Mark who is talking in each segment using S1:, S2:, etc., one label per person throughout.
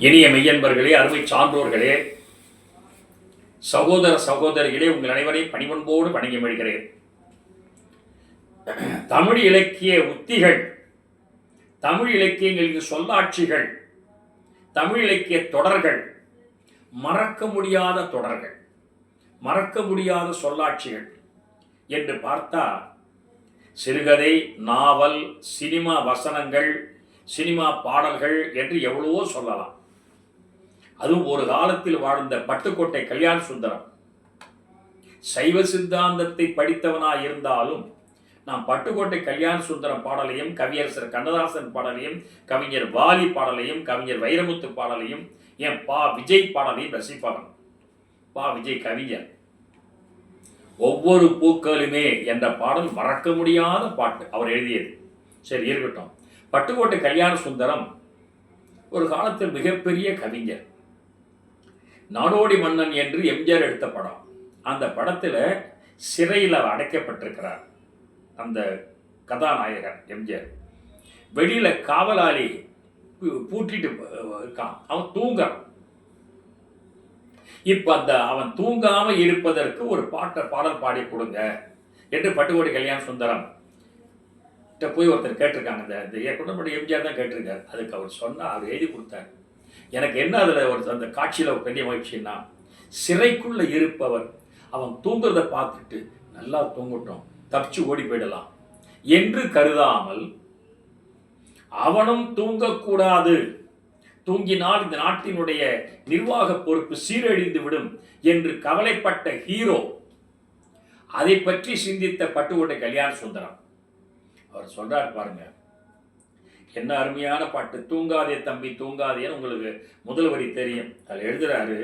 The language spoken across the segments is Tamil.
S1: இனிய மெய்யன்பர்களே அருமை சான்றோர்களே சகோதர சகோதரிகளே உங்கள் அனைவரையும் பணிவன்போடு வணங்கி மொழிகிறேன் தமிழ் இலக்கிய உத்திகள் தமிழ் இலக்கியங்களின் சொல்லாட்சிகள் தமிழ் இலக்கிய தொடர்கள் மறக்க முடியாத தொடர்கள் மறக்க முடியாத சொல்லாட்சிகள் என்று பார்த்தா சிறுகதை நாவல் சினிமா வசனங்கள் சினிமா பாடல்கள் என்று எவ்வளவோ சொல்லலாம். அதுவும் ஒரு காலத்தில் வாழ்ந்த பட்டுக்கோட்டை கல்யாண சுந்தரம். சைவ சித்தாந்தத்தை படித்தவனாக இருந்தாலும் நாம் பட்டுக்கோட்டை கல்யாண சுந்தரம் பாடலையும் கவியரசர் கண்ணதாசன் பாடலையும் கவிஞர் வாலி பாடலையும் கவிஞர் வைரமுத்து பாடலையும் என் பா விஜய் பாடலையும் ரசிப்பவன். பா விஜய் கவிஞர். ஒவ்வொரு பூக்களுமே என்ற பாடல் மறக்க முடியாத பாட்டு அவர் எழுதியது. சரி இருக்கட்டும். பட்டுக்கோட்டை கல்யாண சுந்தரம் ஒரு காலத்தில் மிகப்பெரிய கவிஞர். நாடோடி மன்னன் என்று எம்ஜிஆர் எடுத்த படம். அந்த படத்தில் சிறையில் அடைக்கப்பட்டிருக்கிறார் அந்த கதாநாயகர் எம்ஜிஆர். வெளியில் காவலாளி பூட்டிட்டு இருக்கான். அவன் தூங்குறான். இப்போ அந்த அவன் தூங்காமல் இருப்பதற்கு ஒரு பாட்டை பாடல் பாடி கொடுங்க என்று பட்டுக்கோடி கல்யாண சுந்தரம் கிட்ட போய் ஒருத்தர் கேட்டிருக்காங்க. இந்த இயக்குனர் எம்ஜிஆர் தான் கேட்டிருக்காரு. அதுக்கு அவர் சொன்னால் அவர் எழுதி கொடுத்தாரு. எனக்கு என்ன அதில் ஒரு அந்த காட்சியில் ஒரு பெரிய மகிழ்ச்சின்னா சிறைக்குள்ளே இருப்பவர் அவன் தூங்குறதை பார்த்துட்டு நல்லா தூங்கட்டும் தப்பிச்சு ஓடி போயிடலாம் என்று கருதாமல் அவனும் தூங்கக்கூடாது. தூங்கினால் இந்த நாட்டினுடைய நிர்வாக பொறுப்பு சீரழிந்து விடும் என்று கவலைப்பட்ட ஹீரோ அதை பற்றி சிந்தித்த பட்டுக்கோட்டை கல்யாண சுந்தரம். அவர் சொல்றார் பாருங்க என்ன அருமையான பாட்டு? தூங்காதே தம்பி தூங்காதேன்னு உங்களுக்கு முதல் வரி தெரியும். அதில் எழுதுறாரு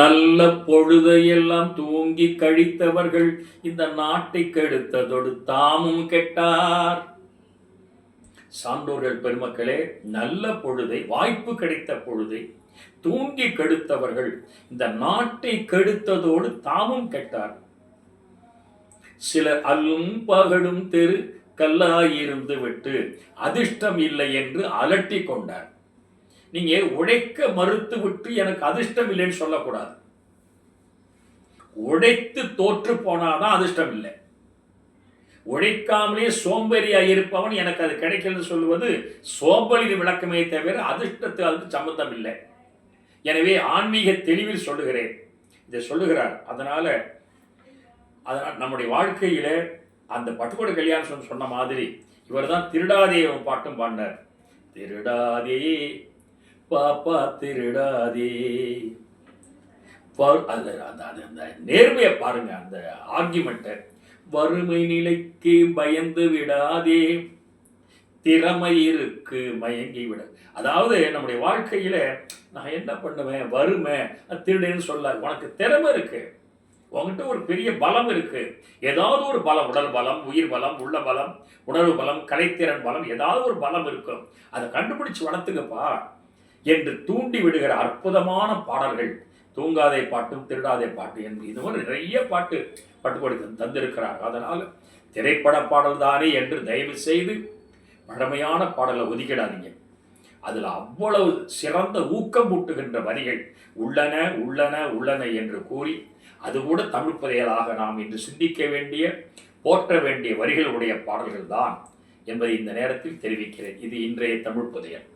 S1: நல்ல பொழுதையெல்லாம் தூங்கி கழித்தவர்கள் இந்த நாட்டை கெடுத்ததோடு தாமும் கெட்டார். சான்றோர்கள் பெருமக்களே நல்ல பொழுதை வாய்ப்பு கிடைத்த பொழுதை தூங்கி கெடுத்தவர்கள் இந்த நாட்டை கெடுத்ததோடு தாமும் கெட்டார். சில அல்லும் பகடும் தெரு கல்லாயிருந்து விட்டு அதிர்ஷ்டம் இல்லை என்று அலட்டி கொண்டார். நீங்க உழைக்க மறுத்து விட்டு எனக்கு அதிர்ஷ்டம் இல்லைன்னு சொல்லக்கூடாது. உழைத்து தோற்று போனாதான் அதிர்ஷ்டம் இல்லை. உழைக்காமலே சோம்பேறியா இருப்பவன் எனக்கு அது கிடைக்கலன்னு சொல்லுவது சோம்பலின் விளக்கமே தவிர அதிர்ஷ்டத்துக்கு அதுக்கு சம்பந்தம் இல்லை. எனவே ஆன்மீக தெளிவில் சொல்லுகிறேன். இதை சொல்லுகிறார். அதனால அதனால் நம்முடைய வாழ்க்கையில் அந்த பட்டுக்கோடு கல்யாணம் சொன்ன- மாதிரி இவர் தான் திருடாதே பாட்டும் பாடினார். திருடாதே பாப்பா திருடாதே. ப- அந்த- அந்த நேர்மையை பாருங்க அந்த ஆர்கியூமெண்ட்டை வறுமை நிலைக்கு பயந்து விடாதே. திறமை இருக்கு மயங்கி விட. அதாவது நம்முடைய வாழ்க்கையில நான் என்ன பண்ணுவேன் வறுமை திருடேன்னு சொல்ல உனக்கு திறமை இருக்கு. உங்ககிட்ட ஒரு பெரிய பலம் இருக்கு. ஏதாவது ஒரு பலம் உடல் பலம் உயிர் பலம் உள்ள பலம் உணர்வு பலம் கலைத்திறன் பலம் ஏதாவது ஒரு பலம் இருக்கும். அதை கண்டுபிடிச்சு வளர்த்துக்கப்பா என்று தூண்டி விடுகிற அற்புதமான பாடல்கள். தூங்காதே பாட்டும் திருடாதே பாட்டு என்று இது மாதிரி நிறைய பாட்டு பட்டுக்கொடுத்து தந்திருக்கிறார். அதனால் திரைப்பட பாடல் தானே என்று தயவு செய்து பழமையான பாடலை ஒதுக்கிடாதீங்க. அதில் அவ்வளவு சிறந்த ஊக்கம் ஊட்டுகின்ற வரிகள் உள்ளன உள்ளன உள்ளன என்று கூறி அது கூட தமிழ் புதையலாக நாம் இன்று சிந்திக்க வேண்டிய போற்ற வேண்டிய வரிகளுடைய பாடல்கள் தான் என்பதை இந்த நேரத்தில் தெரிவிக்கிறேன். இது இன்றைய தமிழ் புதையல்.